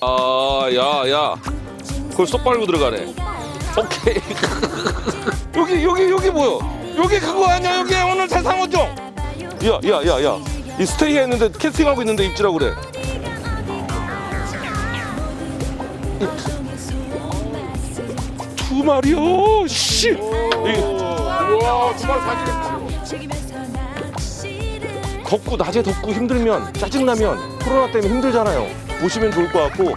아, 야, 야. 그걸 쏙 빨고 들어가네. 오케이. 여기, 여기, 여기 뭐야? 여기 그거 아니야? 여기 오늘 세상어종. 야, 야, 야, 야. 이 스테이 했는데 캐스팅하고 있는데 입질하고 그래. 두 마리요. 씨. 이- 우와 정말 사진 덥고 낮에 덥고 힘들면 짜증나면 코로나 때문에 힘들잖아요. 보시면 좋을 것 같고.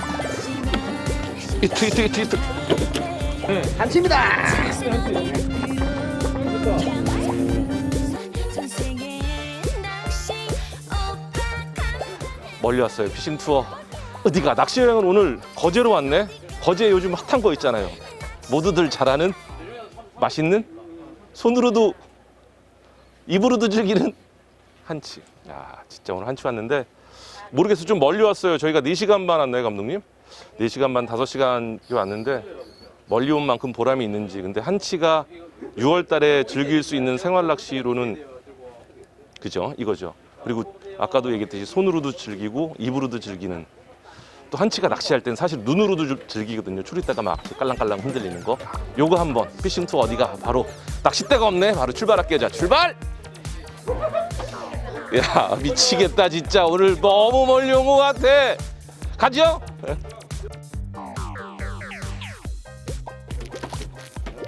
이트 이트 이트 이트. 멀리 왔어요. 피싱 투어. 어디가 낚시 여행은 오늘 거제로 왔네. 거제 요즘 핫한 거 있잖아요. 모두들 잘 아는 맛있는 손으로도 입으로도 즐기는 한치. 야, 진짜 오늘 한치 왔는데 모르겠어. 좀 멀리 왔어요. 저희가 4시간 반 왔나요, 감독님? 4시간 반, 5시간 왔는데 멀리 온 만큼 보람이 있는지. 근데 한치가 6월 달에 즐길 수 있는 생활 낚시로는 그죠? 이거죠. 그리고 아까도 얘기했듯이 손으로도 즐기고 입으로도 즐기는 또 한치가 낚시할 땐 사실 눈으로도 주- 즐기거든요. 추리대가 막 깔랑깔랑 흔들리는 거. 요거 한번 피싱 투어 어디가 바로 낚싯대가 없네. 바로 출발할게요. 자, 출발! 야 미치겠다 진짜. 오늘 너무 멀리 온 것 같아. 가죠?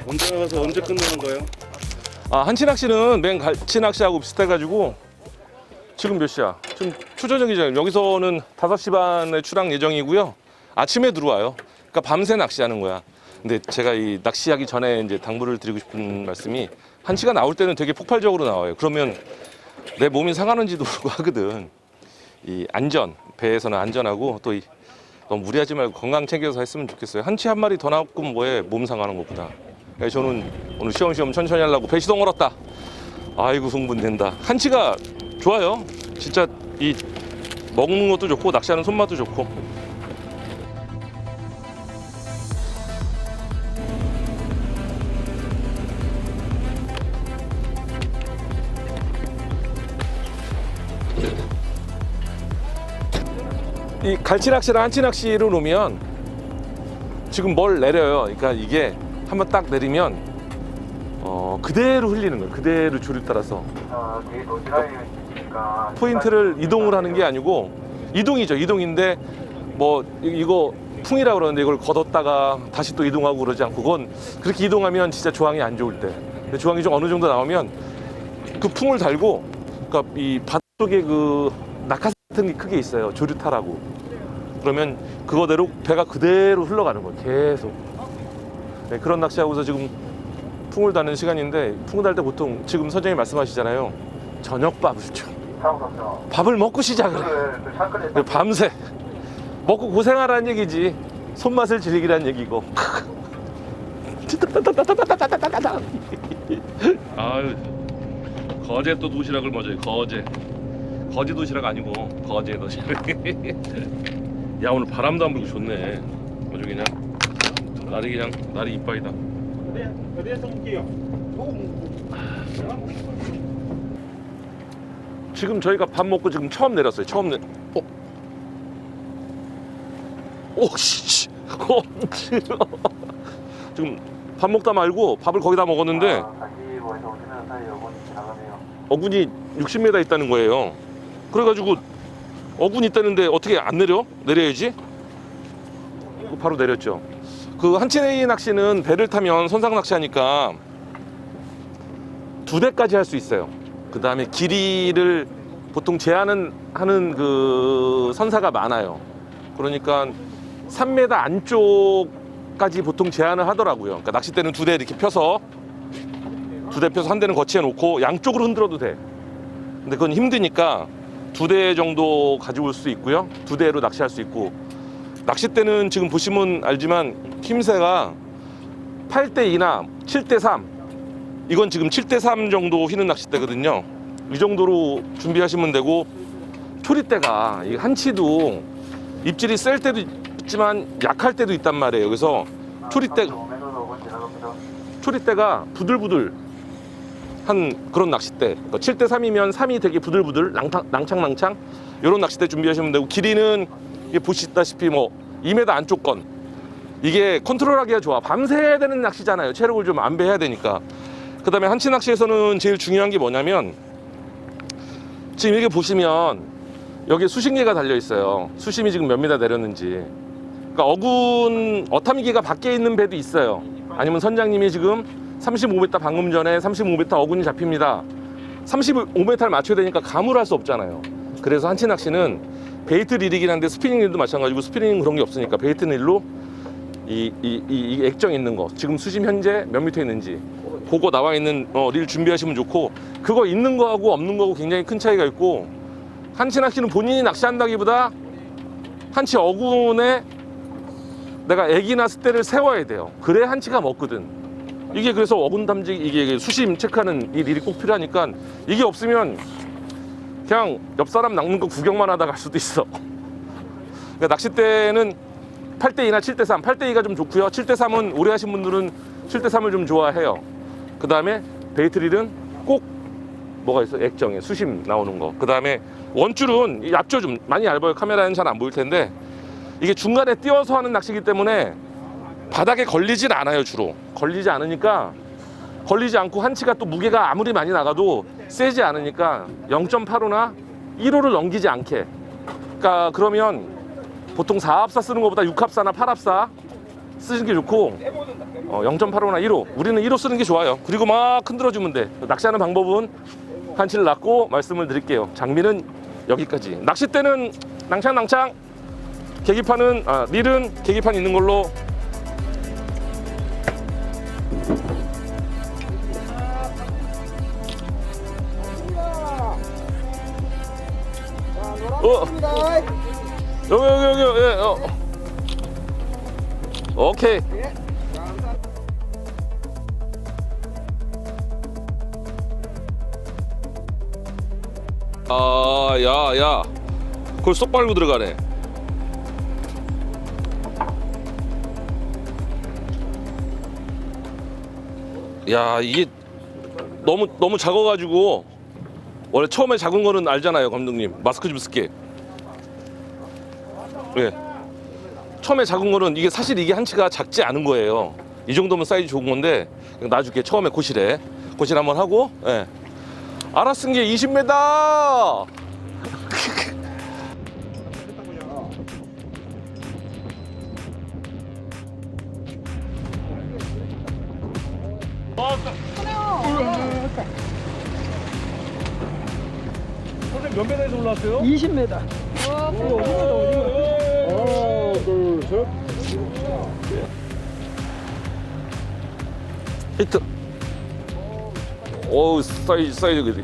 언제 가서 언제 끝나는 거예요? 아 한치 낚시는 맨 갈치 낚시하고 비슷해가지고 지금 몇 시야? 지금 초저녁이잖아요 여기서는 5시 반에 출항 예정이고요. 아침에 들어와요. 그러니까 밤새 낚시하는 거야. 근데 제가 이 낚시하기 전에 이제 당부를 드리고 싶은 말씀이 한치가 나올 때는 되게 폭발적으로 나와요. 그러면 내 몸이 상하는지도 모르고 하거든. 이 안전 배에서는 안전하고 또 이, 너무 무리하지 말고 건강 챙겨서 했으면 좋겠어요. 한치 한 마리 더 나왔고 뭐해 몸 상하는 것보다. 그래서 저는 오늘 시험시험 천천히 하려고 배 시동 걸었다. 아이고 흥분된다. 한치가 좋아요. 진짜 이 먹는 것도 좋고 낚시하는 손맛도 좋고. 이 갈치 낚시랑 한치 낚시로 놓으면 지금 뭘 내려요. 그러니까 이게 한번 딱 내리면 어 그대로 흘리는 거예요. 그대로 줄을 따라서 있으니까 포인트를 이동을 하는 게 아니고 이동이죠. 이동인데 뭐 이- 이거 풍이라고 그러는데 이걸 걷었다가 다시 또 이동하고 그러지 않고 그건 그렇게 이동하면 진짜 조항이 안 좋을 때 조항이 좀 어느 정도 나오면 그 풍을 달고 그러니까 이 바닥에 그 낙하 같은 게 크게 있어요. 조류타라고 그러면 그거대로 배가 그대로 흘러가는 거예요. 계속 네, 그런 낚시하고서 지금 풍을 다는 시간인데 풍을 달때 보통 지금 선생님이 말씀하시잖아요. 저녁밥을 줘. 밥을 먹고 시작을 해. 그걸 그 네, 밤새 먹고 고생하라는 얘기지 손맛을 즐기라는 얘기고 아유 거제 또 도시락을 먹어요 거제 거제 도시락 아니고 거제 도시락 야 오늘 바람도 안 불고 좋네 아주 그냥 날이 그냥 날이 이빠이다 어디에서 올게요? 지금 저희가 밥 먹고 지금 처음 내렸어요. 처음 내. 어? 오 씨. 어. 지금 밥 먹다 말고 밥을 거기다 먹었는데 아. 어군이 60m 있다는 거예요. 그래가지고 어군 있다는데 어떻게 안 내려? 내려야지. 그 바로 내렸죠. 그 한치네이 낚시는 배를 타면 선상 낚시하니까 두 대까지 할 수 있어요. 그 다음에 길이를 보통 제한은 하는 그 선사가 많아요. 그러니까 3m 안쪽까지 보통 제한을 하더라고요. 그러니까 낚싯대는 두 대 이렇게 펴서 두 대 펴서 한 대는 거치해 놓고 양쪽으로 흔들어도 돼. 근데 그건 힘드니까 두 대 정도 가지고 올 수 있고요. 두 대로 낚시할 수 있고 낚싯대는 지금 보시면 알지만 힘새가 8대 2나 7대 3 이건 지금 7대 3 정도 휘는 낚싯대거든요. 이 정도로 준비하시면 되고 초리대가 이 한치도 입질이 셀 때도 있지만 약할 때도 있단 말이에요. 그래서 초리대 5m도 오고 지나갑니다. 초리대가 부들부들 한 그런 낚싯대. 그러니까 7대 3이면 3이 되게 부들부들 낭창 낭창 낭창. 이런 낚싯대 준비하시면 되고 길이는 보시다시피 뭐 2m 안쪽 건. 이게 컨트롤하기가 좋아. 밤새 해야 되는 낚시잖아요. 체력을 좀 안배해야 되니까. 그 다음에 한치 낚시에서는 제일 중요한 게 뭐냐면 지금 이렇게 보시면 여기 수심계가 달려 있어요. 수심이 지금 몇 미터 내렸는지. 그러니까 어군 어탐기가 밖에 있는 배도 있어요. 아니면 선장님이 지금 35m 방금 전에 35m 어군이 잡힙니다. 35m를 맞춰야 되니까 감을 할 수 없잖아요. 그래서 한치 낚시는 베이트 릴이긴 한데 스피닝 릴도 마찬가지고 스피닝 그런 게 없으니까 베이트 릴로 이, 이, 이, 이 액정 있는 거 지금 수심 현재 몇 미터 있는지 그거 나와 있는 어, 릴 준비하시면 좋고 그거 있는 거하고 없는 거하고 굉장히 큰 차이가 있고 한치 낚시는 본인이 낚시한다기보다 한치 어군에 내가 애기나 스대를 세워야 돼요. 그래 한치가 먹거든 이게 그래서 어군 담지 이게 수심 체크하는 이 릴이 꼭 필요하니까 이게 없으면 그냥 옆 사람 낚는 거 구경만 하다 갈 수도 있어 그러니까 낚싯대는 8대2나 7대3, 8대2가 좀 좋고요. 7대3은 오래 하신 분들은 7대3을 좀 좋아해요. 그 다음에 베이트릴은 꼭 뭐가 있어? 액정에 수심 나오는 거. 그 다음에 원줄은 이 앞줄 좀 많이 얇아요. 카메라는 잘 안 보일 텐데 이게 중간에 띄어서 하는 낚시기 때문에 바닥에 걸리질 않아요 주로. 걸리지 않으니까 걸리지 않고 한치가 또 무게가 아무리 많이 나가도 세지 않으니까 0.85나 1호를 넘기지 않게. 그러니까 그러면 보통 4합사 쓰는 것보다 6합사나 8합사 쓰시는 게 좋고 어, 0.85나 1호 우리는 1호 쓰는 게 좋아요. 그리고 막 흔들어 주면 돼. 낚시하는 방법은 한치를 낚고 말씀을 드릴게요. 장비는 여기까지. 낚싯대는 낭창낭창. 계기판은 아, 릴은 계기판 있는 걸로 어. 여기 여기 여기 예, 어. 오케이 아 야 야 그걸 쏙 빨고 들어가네 야 이게 너무 너무 작아 가지고 원래 처음에 작은 거는 알잖아요 감독님 마스크 좀 쓸게 예. 처음에 작은 거는 이게 사실 이게 한치가 작지 않은 거예요. 이 정도면 사이즈 좋은 건데 놔줄게 처음에 고실에 고실 한번 하고 예. 알아쓴 게 20m. 올라왔어요? 20m. 히트. 어우 사이즈 사이즈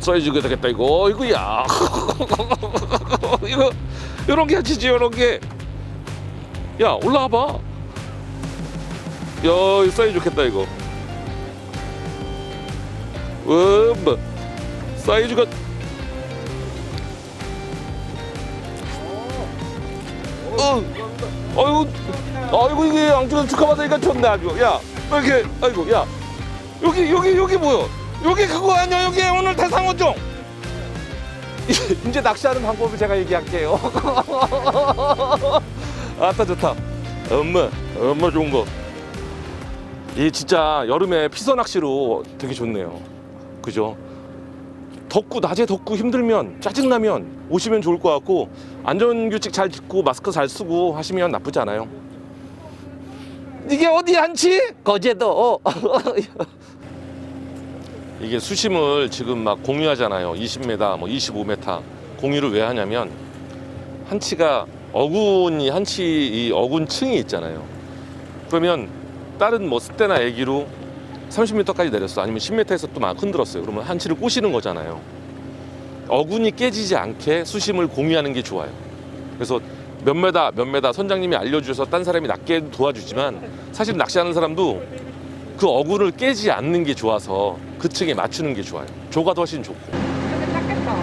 사이즈가 되겠다 이거 이거야. 이거 요런 게 하치지 요런 게. 야 올라와 봐. 야 이거 사이즈 좋겠다 이거. 음 사이즈가 아이고, 아이고 이게 양쪽에서 축하받으니까 좋네 아주. 야, 왜 이렇게, 아이고, 야, 여기 여기 여기 뭐야? 여기 그거 아니야? 여기 오늘 대상어종. 이제 낚시하는 방법을 제가 얘기할게요. 아따 좋다. 엄마, 엄마 좋은 거. 이 진짜 여름에 피서 낚시로 되게 좋네요. 그죠? 덥고 낮에 덥고 힘들면 짜증나면 오시면 좋을 것 같고 안전규칙 잘 짓고 마스크 잘 쓰고 하시면 나쁘지 않아요. 이게 어디 한치? 거제도. 이게 수심을 지금 막 공유하잖아요. 20m, 뭐 25m 공유를 왜 하냐면 한치가 어군이 한치 이 어군 층이 있잖아요. 그러면 다른 뭐 습대나 애기로 30m까지 내렸어. 아니면 10m에서 또 막 흔들었어요. 그러면 한치를 꼬시는 거잖아요. 어군이 깨지지 않게 수심을 공유하는 게 좋아요. 그래서 몇 메다 몇 메다 선장님이 알려주셔서 딴 사람이 낚게 도와주지만 사실 낚시하는 사람도 그 어군을 깨지 않는 게 좋아서 그 층에 맞추는 게 좋아요. 조가도 훨씬 좋고. 근데 작겠다.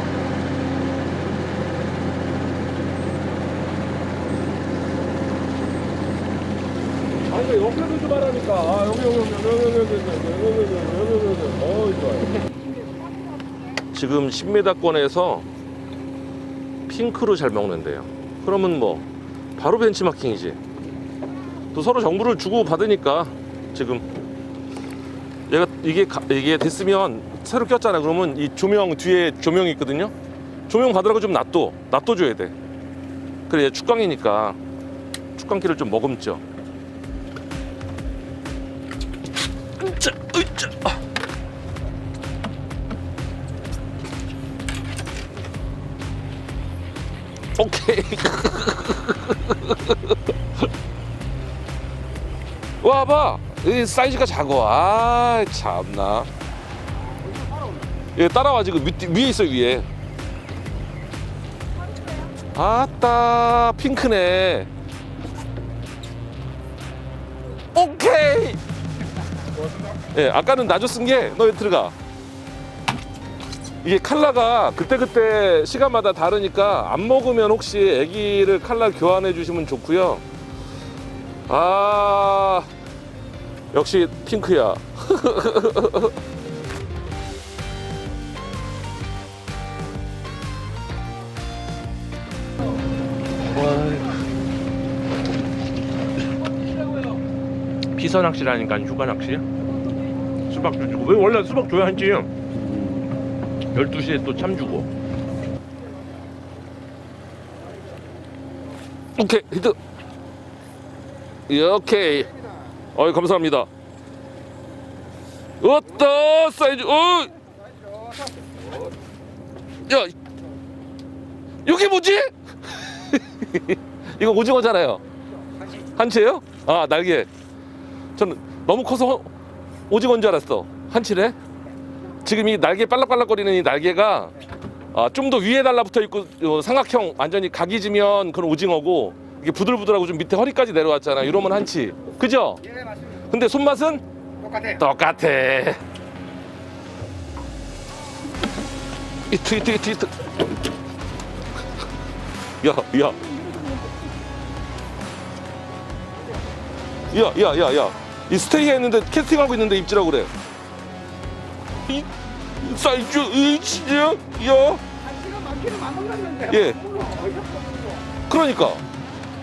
아니 옆에도 좀 하라니까. 아 여기 여기 여기 여기 여기 여기 여기 여기 여기 여기 어 좋아요. 지금 10m권에서 핑크로 잘 먹는데요. 그러면 뭐 바로 벤치마킹이지. 또 서로 정보를 주고 받으니까 지금 얘가 이게 가- 이게 됐으면 새로 꼈잖아. 그러면 이 조명 뒤에 조명이 있거든요. 조명 받으라고 좀 놔둬 놔둬 줘야 돼. 그래 얘 축광이니까 축광기를 좀 머금죠. 으짜, 으짜. 아. 오케이. 와 봐. 이 사이즈가 작아. 아 참나. 얘 따라와 지금 밑, 위에 있어 위에. 아따 핑크네. 예, 아까는 나조 쓴 게 너 들어가. 이게 칼라가 그때그때 시간마다 다르니까 안 먹으면 혹시 아기를 칼라 교환해 주시면 좋고요. 아 역시 핑크야. 피서 낚시라니까 휴가 낚시야? 수박도 주고 왜 원래 수박 줘야지 12시에 또 참 주고 오케이 히트 오케이 어이 감사합니다 어따 사이즈 어 야, 이게 뭐지? 이거 오징어잖아요. 한치예요? 아 날개. 저는 너무 커서 오징어인 줄 알았어. 한치래? 지금 이 날개 빨락빨락거리는 이 날개가 아, 좀 더 위에 달라붙어 있고 어, 삼각형 완전히 각이 지면 그런 오징어고 이게 부들부들하고 좀 밑에 허리까지 내려왔잖아. 이러면 한치. 그죠? 예, 맞습니다. 근데 손맛은 똑같아. 똑같아. 이트 이트 이트 이트. 야, 야. 야, 야, 야, 야. 이 스테이 했는데 캐스팅하고 있는데 입질하고 그래. 이 사이즈 이 진짜 야. 예. 그러니까.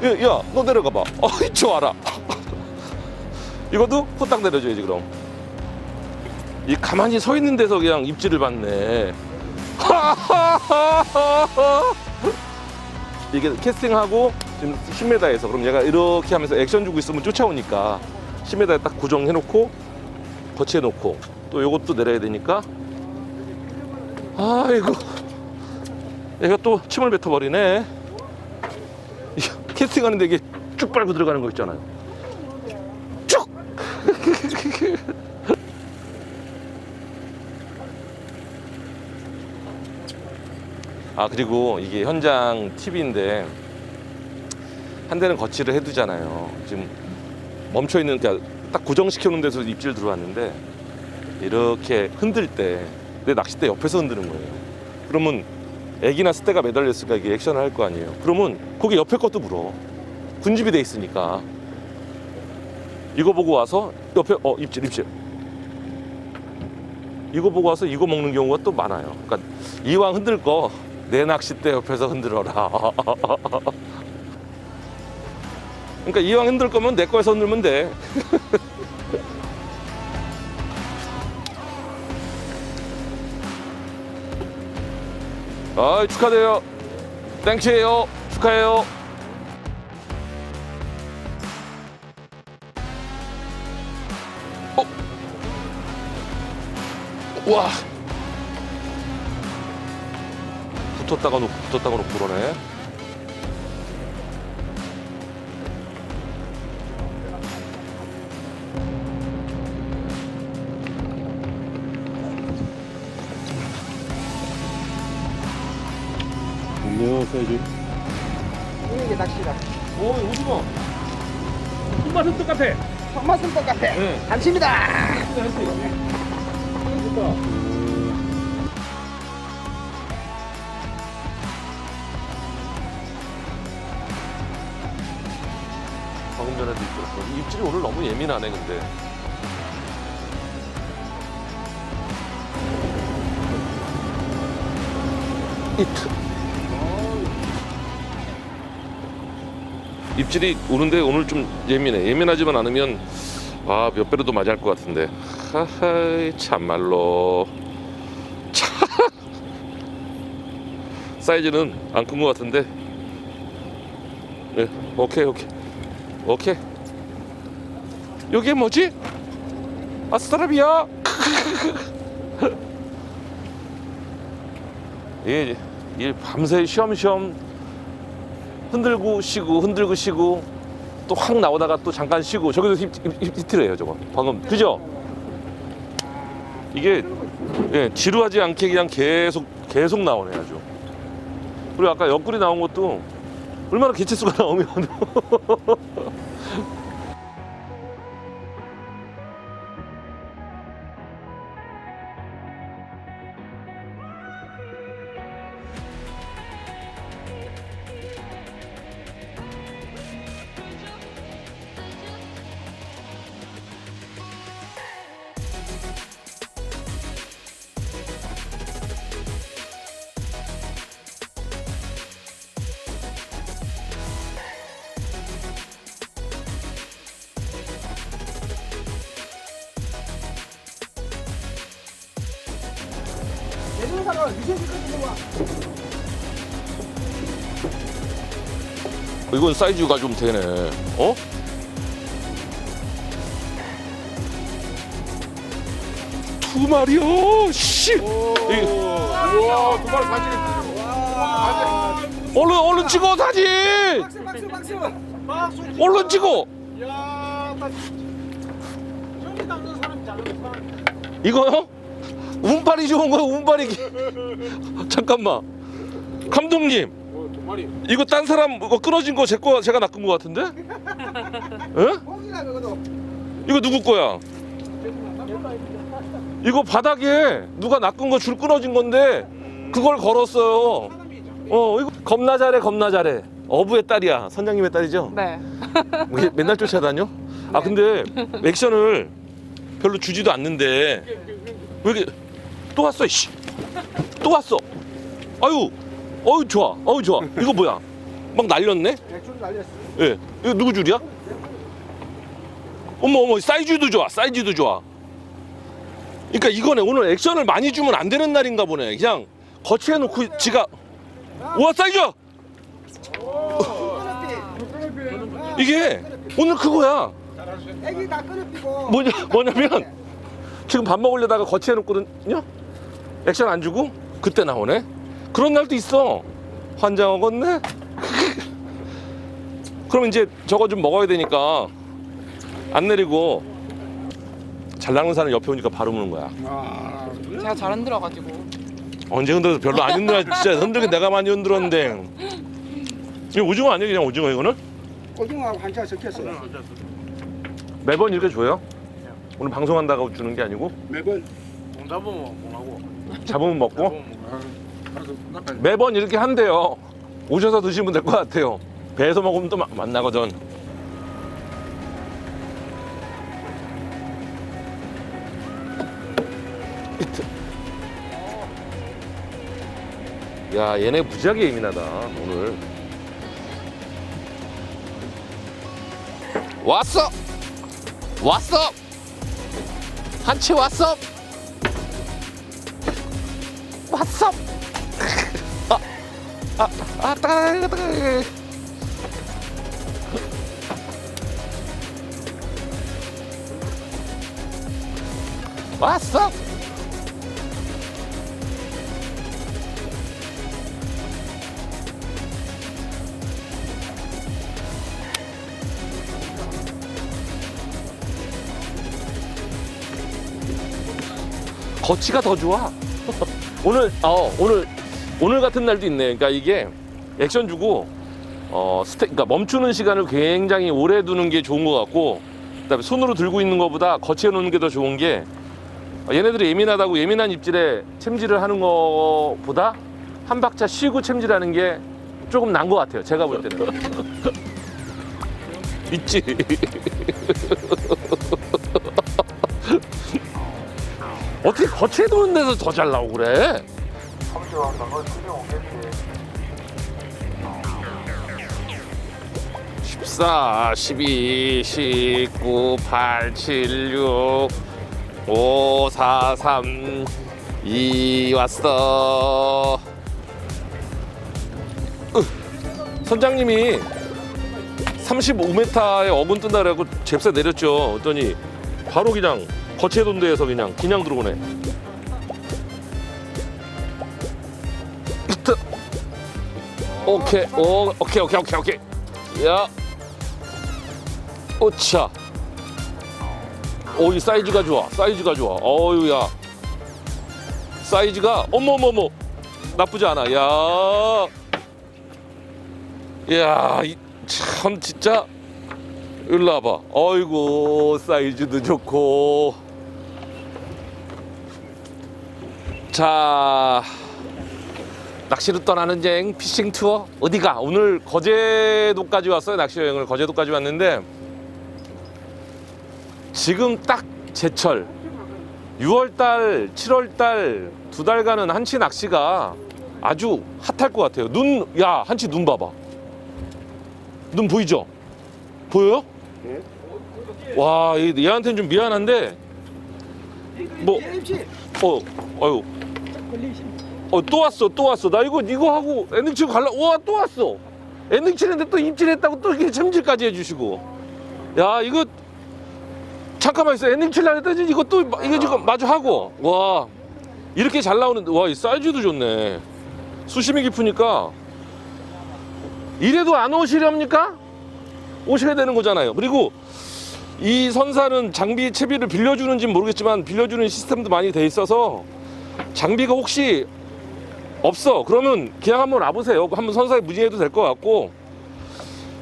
야, 야, 너 내려가 봐. 어이, 좋아라. 이것도 후딱 내려줘야지 그럼. 이 가만히 서 있는 데서 그냥 입질을 받네. 이게 캐스팅하고 지금 10m에서 그럼 얘가 이렇게 하면서 액션 주고 있으면 쫓아오니까 10m에 딱 고정해 놓고 거치해 놓고 또 요것도 내려야 되니까 아이고 얘가 또 침을 뱉어버리네. 이게 캐스팅 하는데 이게 쭉 빨고 들어가는 거 있잖아요. 쭉. 아 그리고 이게 현장 팁인데 한 대는 거치를 해두잖아요. 지금 멈춰 있는 그러니까 딱 고정시켜 놓은 데서 입질 들어왔는데 이렇게 흔들 때 내 낚싯대 옆에서 흔드는 거예요. 그러면 애기나 스테가 매달렸으니까 이게 액션을 할 거 아니에요. 그러면 거기 옆에 것도 물어. 군집이 돼 있으니까. 이거 보고 와서 옆에 어 입질 입질. 이거 보고 와서 이거 먹는 경우가 또 많아요. 그러니까 이왕 흔들 거 내 낚싯대 옆에서 흔들어라. 그러니까 이왕 흔들 거면 내 거에서 흔들면 돼. 아 축하드려요. 땡치예요. 축하해요. 어? 와. 붙었다가 놓고 붙었다가 놓고 그러네. 사이즈 이게 낚시다. 오 오징어. 손맛은 똑같아. 손맛은 똑같아. 네. 한시입니다. 방금 전에도. 이 입질이 오늘 너무 예민하네 근데. 이트. 입질이 오는데 오늘 좀 예민해. 예민하지만 않으면 아, 몇 배로 더 맞을 것 같은데. 하하이 참말로. 참. 사이즈는 안 큰 것 같은데. 네, 오케이 오케이 오케이. 여기 뭐지? 아스트라비아. 예, 이 밤새 쉬엄쉬엄 흔들고 쉬고 흔들고 쉬고 또 확 나오다가 또 잠깐 쉬고 저기도 히트래요 저거. 방금 그죠? 이게 예, 지루하지 않게 그냥 계속 계속 나오네 아주. 그리고 아까 옆구리 나온 것도 얼마나 개체수가 나오면 와. 이건 사이즈가 좀 되네 어? 두 마리요 씨 이- 우와, 두 마리 사진. 와. 얼른 얼른 찍어 사진 박수, 박수, 박수. 얼른 찍어 야, 나 저기 남는 사람 잘했다. 이거요? 운빨이 좋은 거야 운빨이 잠깐만 감독님. 이거 딴 사람 뭐 끊어진 거 제 거 제가 낚은 거 같은데? 에? 이거 누구 거야? 이거 바닥에 누가 낚은 거 줄 끊어진 건데 그걸 걸었어요. 어 이거 겁나 잘해 겁나 잘해. 어부의 딸이야 선장님의 딸이죠? 네. 왜 맨날 쫓아다녀? 아 근데 액션을 별로 주지도 않는데 왜 이렇게 또 왔어 씨. 또 왔어. 아유 어유 좋아 어유 좋아 이거 뭐야 막 날렸네? 맥주 날렸어. 예. 이거 누구 줄이야? 어머 어머 사이즈도 좋아. 사이즈도 좋아. 그러니까 이거네. 오늘 액션을 많이 주면 안 되는 날인가 보네. 그냥 거치해 놓고 지가 와 사이즈! 끊어피. 이게 오늘 그거야. 애기 다 끊어피고. 뭐냐 뭐냐면 지금 밥 먹으려다가 거치해 놓거든요. 액션 안 주고 그때 나오네. 그런 날도 있어. 환장 먹었네. 그럼 이제 저거 좀 먹어야 되니까 안 내리고 잘 나가는 사람 옆에 오니까 바로 무는 거야. 제가 잘 흔들어가지고. 언제 흔들어도 별로 안 흔들어. 진짜 흔들긴 내가 많이 흔들었는데. 이거 오징어 아니야 그냥 오징어 이거는? 고등어하고 한자 섞였어. 매번 이렇게 줘요? 오늘 방송한다고 주는 게 아니고 매번. 못 잡으면 뭐하고? 잡으면 먹고 뭐. 매번 이렇게 한대요. 오셔서 드시면 될 것 같아요. 배에서 먹으면 또 마- 맛나거든. 히트. 야, 얘네 무지하게 예민하다, 오늘. 왔어! 왔어! 한치 왔어! 왔어! 아, 아, 따가, 따가. 왔어. 거치가 더 좋아. 오늘 어 오늘 오늘 같은 날도 있네. 그러니까 이게 액션 주고 어 스테 그러니까 멈추는 시간을 굉장히 오래 두는 게 좋은 것 같고 그다음에 손으로 들고 있는 것보다 거치해 놓는 게 더 좋은 게 어, 얘네들이 예민하다고 예민한 입질에 챔질을 하는 것보다 한 박자 쉬고 챔질하는 게 조금 난 것 같아요. 제가 볼 때는 있지. 어떻게 거치해 두는 데서 더 잘 나오고 그래? 섬시와 강원 수령 오겠지. 14, 12, 19, 8, 7, 6, 5, 4, 3, 2 왔어. 으, 선장님이 35m에 어군 뜬다 그래갖고 잽새 내렸죠. 그랬더니 바로 그냥 거체돈대에서 그냥 그냥 들어오네. 히트. 오케이, 오, 오케이, 오케이, 오케이, 오케이. 야, 오차. 오, 이 사이즈가 좋아. 사이즈가 좋아. 어유야. 사이즈가 어머머머 나쁘지 않아. 야, 야, 이, 참 진짜. 일로 와봐. 어이구 사이즈도 좋고. 자, 낚시로 떠나는 여행 피싱 투어 어디가? 오늘 거제도까지 왔어요. 낚시 여행을 거제도까지 왔는데 지금 딱 제철 6월달, 7월달 두 달간은 한치 낚시가 아주 핫할 것 같아요. 눈, 야 한치 눈 봐봐. 눈 보이죠? 보여요? 와, 얘- 얘한테는 좀 미안한데 뭐 어, 또 왔어, 또 왔어. 나 이거 이거 하고 엔딩 치고 갈라. 와, 또 왔어. 엔딩 치는데 또 입질했다고 또 이렇게 챔질까지 해주시고. 야, 이거 잠깐만 있어. 엔딩 칠라 했더니 이거 또 마- 이거 지금 마주 하고. 와, 이렇게 잘 나오는데 와, 이 사이즈도 좋네. 수심이 깊으니까 이래도 안 오시렵니까? 오셔야 되는 거잖아요. 그리고 이 선사는 장비 채비를 빌려주는지 는 모르겠지만 빌려주는 시스템도 많이 돼 있어서 장비가 혹시 없어 그러면 그냥 한번 와보세요 한번 선사에 문의해도 될 것 같고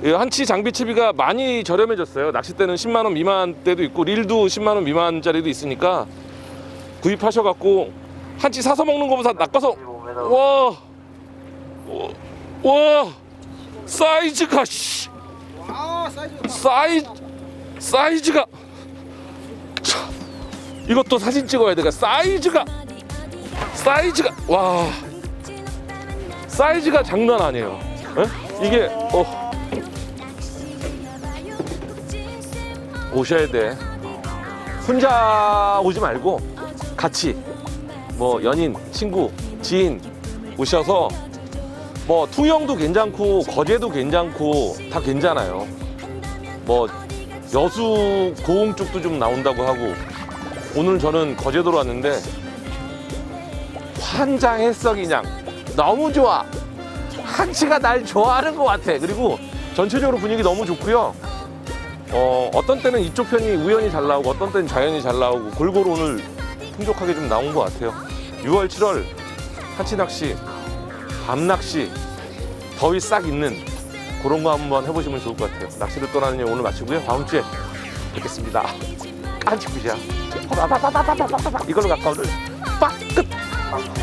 예, 한치 장비 채비가 많이 저렴해졌어요 낚싯대는 10만 원 미만 대도 있고 릴도 10만 원 미만짜리도 있으니까 구입하셔갖고 한치 사서 먹는 거보다 낚아서 25m. 와, 와, 와 사이즈가 씨. 아 사이즈. 사이 사이즈가 참, 이것도 사진 찍어야 돼. 사이즈가 사이즈가 와 사이즈가 장난 아니에요. 에? 이게 어 오셔야 돼. 혼자 오지 말고 같이 뭐 연인, 친구, 지인 오셔서 뭐 투영도 괜찮고 거제도 괜찮고 다 괜찮아요. 뭐 여수 고흥 쪽도 좀 나온다고 하고 오늘 저는 거제도로 왔는데 환장했어 그냥 너무 좋아 한치가 날 좋아하는 것 같아 그리고 전체적으로 분위기 너무 좋고요 어, 어떤 때는 이쪽 편이 우연히 잘 나오고 어떤 때는 자연이 잘 나오고 골고루 오늘 풍족하게 좀 나온 것 같아요 6월 7월 한치 낚시 밤 낚시 더위 싹 있는 그런 거 한번 해보시면 좋을 것 같아요. 낚시를 떠나는 여행 오늘 마치고요. 다음 주에 뵙겠습니다. 깐치굿이야. 이걸로 가까 오늘 빡 끝.